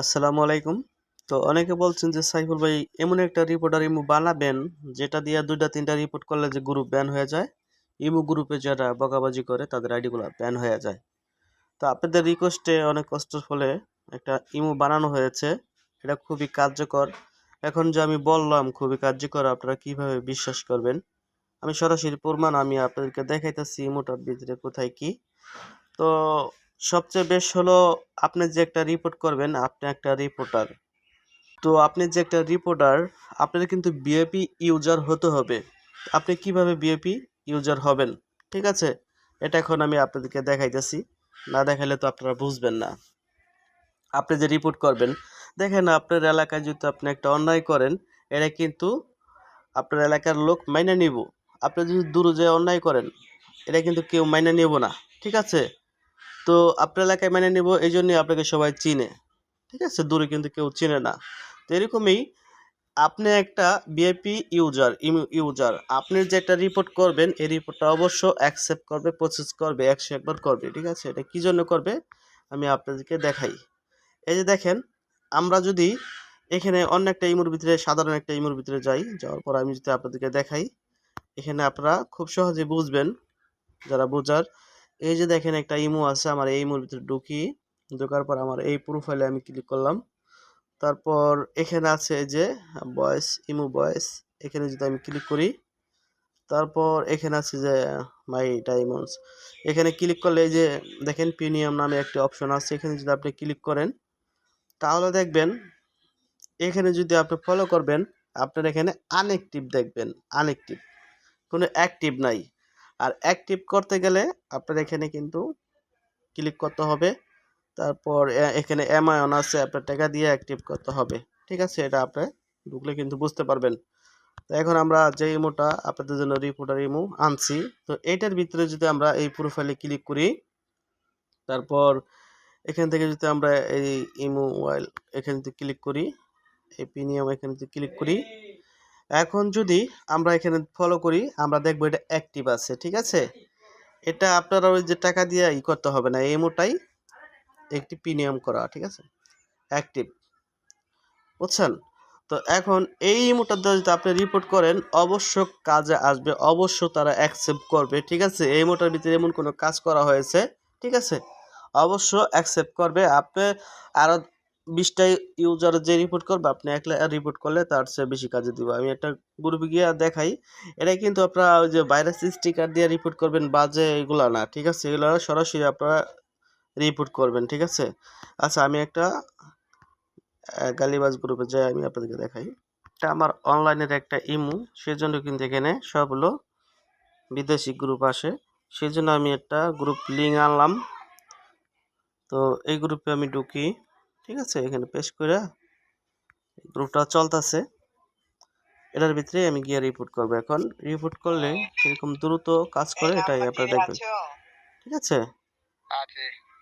আসসালামু আলাইকুম। তো অনেকে বলছেন যে সাইফুল ভাই, এমন একটা রিপোর্টার ইমু বানাবেন, যেটা দিয়ে দুইটা, তিনটা রিপোর্ট করলে যে গ্রুপ ব্যান হয়ে যায়। ইমু গ্রুপে যারা বকাবাজি করে, তাদের আইডিগুলো ব্যান হয়ে যায়। তো আপনাদের রিকোয়েস্টে অনেক কষ্টের ফলে একটা ইমু বানানো হয়েছে। এটা খুবই কার্যকর। এখন যে আমি বললাম, খুবই কার্যকর, আপনারা কীভাবে বিশ্বাস করবেন? আমি সরাসরি প্রমাণ আমি আপনাদেরকে দেখাইতেছি, ইমুটার ভিতরে কোথায় কি। তো সবচেয়ে বেশ হলো আপনি যে একটা রিপোর্ট করবেন, আপনি একটা রিপোর্টার তো আপনি যে একটা রিপোর্টার আপনার কিন্তু বিএপি ইউজার হতে হবে। আপনি কীভাবে বিএপি ইউজার হবেন? ঠিক আছে? এটা এখন আমি আপনাদেরকে দেখাইতেছি। না দেখালে তো আপনারা বুঝবেন না। আপনি যে রিপোর্ট করবেন, দেখেন আপনার এলাকায় যদি আপনি একটা অন্যায় করেন এটা কিন্তু আপনার এলাকার লোক মাইনে নিব। আপনি যদি দূরে যেয়ে অন্যায় করেন এটা কিন্তু কেউ মাইনে নেব না। ঠিক আছে? তো আপনার এলাকায় মেনে নেব, এই জন্যই আপনাকে সবাই চিনে। ঠিক আছে? দূরে কিন্তু কেউ চিনে না। তো এরকমই আপনি একটা বিআইপি ইউজার ইউজার আপনি যে একটা রিপোর্ট করবেন, এই রিপোর্টটা অবশ্য অ্যাকসেপ্ট করবে প্রসেস করবে, একশো একবার করবে, ঠিক আছে? এটা কী জন্য করবে? আমি আপনাদেরকে দেখাই। এই যে দেখেন, আমরা যদি এখানে অন্য একটা ইমুর ভিতরে, সাধারণ একটা ইমুর ভিতরে যাই, যাওয়ার পর আমি যদি আপনাদেরকে দেখাই, এখানে আপনারা খুব সহজে বুঝবেন, যারা বোঝার এই যে দেখেন একটা ইমো আছে, আমার এই ইমোর ভিতরে ঢুকি। ঢোকার পর আমার এই প্রোফাইলে আমি ক্লিক করলাম। তারপর এখানে আছে যে বয়েস ইমো বয়েস এখানে যদি আমি ক্লিক করি, তারপর এখানে আছে যে মাই ডায়মন্ডস এখানে ক্লিক করলে এই যে, দেখেন প্রিমিয়াম নামে একটি অপশন আছে, এখানে যদি আপনি ক্লিক করেন, তাহলে দেখবেন, এখানে যদি আপনি ফলো করবেন, আপনার এখানে আনএক্টিভ দেখবেন আনএক্টিভ কোনো অ্যাক্টিভ নাই। আর অ্যাক্টিভ করতে গেলে আপনার এখানে কিন্তু ক্লিক করতে হবে। তারপর এখানে অ্যামায়ন আছে, আপনার টাকা দিয়ে অ্যাক্টিভ করতে হবে। ঠিক আছে? এটা আপনি ঢুকলে কিন্তু বুঝতে পারবেন। তো এখন আমরা যে ইমোটা আপনাদের জন্য রিপোর্টার ইমো আনছি, তো এটার ভিতরে যদি আমরা এই প্রোফাইলে ক্লিক করি, তারপর এখান থেকে যদি আমরা এই ইমো ওয়াইল এখানে ক্লিক করি, এই প্রিমিয়াম এখানে ক্লিক করি এখন যদি আমরা এখানে ফলো করি, আমরা দেখব এটা অ্যাক্টিভ আছে, ঠিক আছে? এটা আপনারা ওই যে টাকা দিয়ে ই করতে হবে না, এই মোটাই একটি প্রিমিয়াম করা, ঠিক আছে? অ্যাক্টিভ বুঝছেন? তো এখন এই ইমোটা দ্বারা যদি আপনি রিপোর্ট করেন অবশ্য কাজে আসবে অবশ্য তারা অ্যাকসেপ্ট করবে, ঠিক আছে? এই মোটার ভিতরে এমন কোনো কাজ করা হয়েছে, ঠিক আছে? অবশ্য অ্যাকসেপ্ট করবে। আপনি আরও বিশটা ইউজার যে রিপোর্ট করবে, আপনি একলা রিপোর্ট করলে তার চেয়ে বেশি কাজে দিব। আমি একটা গ্রুপে গিয়ে দেখাই এটা কিন্তু আপনারা ওই যে ভাইরাস স্টিকার দিয়ে রিপোর্ট করবেন, বাজে এগুলো না, ঠিক আছে? এগুলো সরাসরি আপনারা রিপোর্ট করবেন, ঠিক আছে? আচ্ছা আমি একটা গালিবাজ গ্রুপে যাই, আমি আপনাদেরকে দেখাই। এটা আমার অনলাইনের একটা ইমু, সেজন্য কিন্তু এখানে সব বিদেশি গ্রুপ আসে। সেজন্য আমি একটা গ্রুপ লিঙ্ক আনলাম। তো এই গ্রুপে আমি ঢুকি। ঠিক আছে এখানে পেস্ট করে গ্রুপটা চলতেছে। এটার ভিতরে আমি গিয়ে রিপোর্ট করব। এখন রিপোর্ট করলে সেরকম দ্রুত কাজ করে এটাই আপনারা দেখবেন। ঠিক আছে?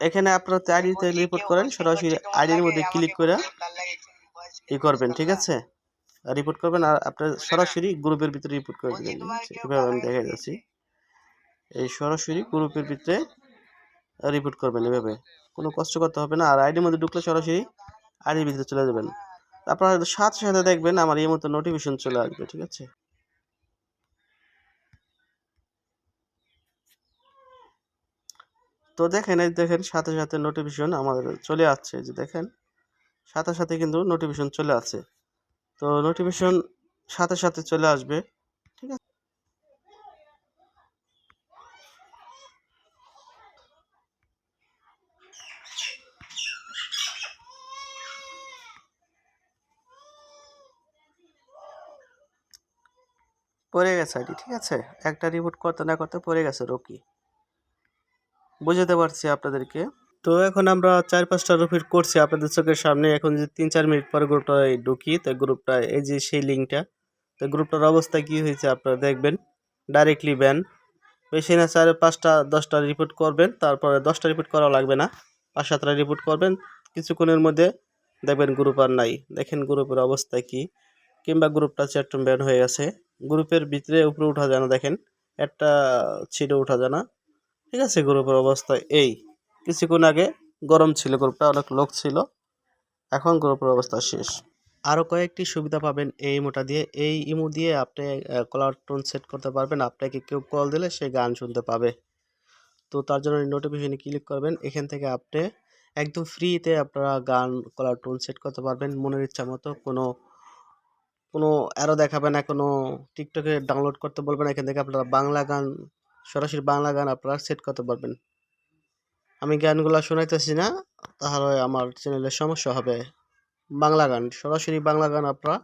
এখানে আপনারা তো আইডিতে রিপোর্ট করেন সরাসরি আইডির মধ্যে ক্লিক করে ই করবেন ঠিক আছে? রিপোর্ট করবেন আর আপনার সরাসরি গ্রুপের ভিতরে রিপোর্ট করে দেবেন। এভাবে আমি দেখা যাচ্ছি এই সরাসরি গ্রুপের ভিতরে রিপোর্ট করবেন এভাবে। কোনো কষ্ট করতে হবে না। আর আইডির মধ্যে ঢুকলে সরাসরি আইডির ভিতরে চলে যাবেন। আপনারা সাথে সাথে দেখবেন আমার এই মতো নোটিফিকেশন চলে আসবে, ঠিক আছে? তো দেখেন, এই দেখেন সাথে সাথে নোটিফিকেশন আমাদের চলে আসছে যে দেখেন। সাথে সাথে কিন্তু নোটিফিকেশন চলে আসছে। তো নোটিফিকেশন সাথে সাথে চলে আসবে ঠিক আছে পড়ে গেছে আইডি ঠিক আছে? একটা রিপোর্ট করতে না করতে পড়ে গেছে রকি। বুঝাতে পারছি আপনাদেরকে। তো এখন আমরা চার পাঁচটা রিপোর্ট করছি আপনাদের চোখের সামনে। এখন যে তিন চার মিনিট পর গ্রুপটায় ঢুকি, তো গ্রুপটা এই যে সেই লিঙ্কটা তো গ্রুপটার অবস্থা কি হয়েছে আপনারা দেখবেন। ডাইরেক্টলি ব্যান বেশি না, চার, পাঁচটা, দশটা রিপোর্ট করবেন, তারপরে দশটা রিপোর্ট করা লাগবে না। পাঁচ, সাতটা রিপোর্ট করবেন। কিছুক্ষণের মধ্যে দেখবেন গ্রুপ আর নাই। দেখেন গ্রুপের অবস্থা কি, কিংবা গ্রুপটা চ্যাটরুম ব্যান হয়ে গেছে। গ্রুপের ভিতরে উপরে উঠা যায় না, দেখেন। একটা ছিঁড়ে উঠা যায় না। ঠিক আছে, গ্রুপের অবস্থা এই। কিছুক্ষণ আগে গরম ছিল, গ্রুপটা অনেক লোক ছিল। এখন গ্রুপের অবস্থা শেষ। আরও কয়েকটি সুবিধা পাবেন এই ইমোটা দিয়ে। এই ইমো দিয়ে আপনি কলার টোন সেট করতে পারবেন। আপনাকে কেউ কল দিলে সে গান শুনতে পাবে। তো তার জন্য নোটিফিকেশনে ক্লিক করবেন। এখান থেকে আপনি একদম ফ্রিতে আপনারা গান কলার টোন সেট করতে পারবেন। মনের ইচ্ছা মতো কোনো কোনো অ্যারো দেখাবে না, কোনো টিকটকে ডাউনলোড করতে বলবেন এখান থেকে আপনারা বাংলা গান, সরাসরি বাংলা গান আপনারা সেট করতে পারবেন। আমি গানগুলো শোনাইতেছি না, তাহলে আমার চ্যানেলে সমস্যা হবে। বাংলা গান, সরাসরি বাংলা গান আপনারা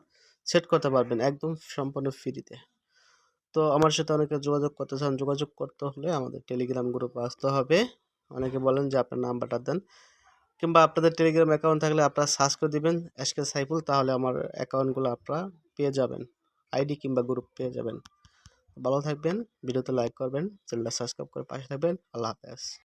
সেট করতে পারবেন, একদম সম্পূর্ণ ফ্রিতে তো আমার সাথে অনেকে যোগাযোগ করতে চান, যোগাযোগ করতে হলে আমাদের টেলিগ্রাম গ্রুপে আসতে হবে। অনেকে বলেন যে আপনার নাম্বারটা দেন। কিংবা আপনাদের টেলিগ্রাম অ্যাকাউন্ট থাকলে আপনারা সার্চ করে দেবেন এসকে সাইফুল, তাহলে আমার অ্যাকাউন্টগুলো আপনারা পেয়ে যাবেন আইডি কিংবা গ্রুপ পেয়ে যাবেন। ভালো থাকবেন, ভিডিওতে লাইক করবেন চ্যানেলটা সাবস্ক্রাইব করে পাশে থাকবেন, আল্লাহ হাফেজ।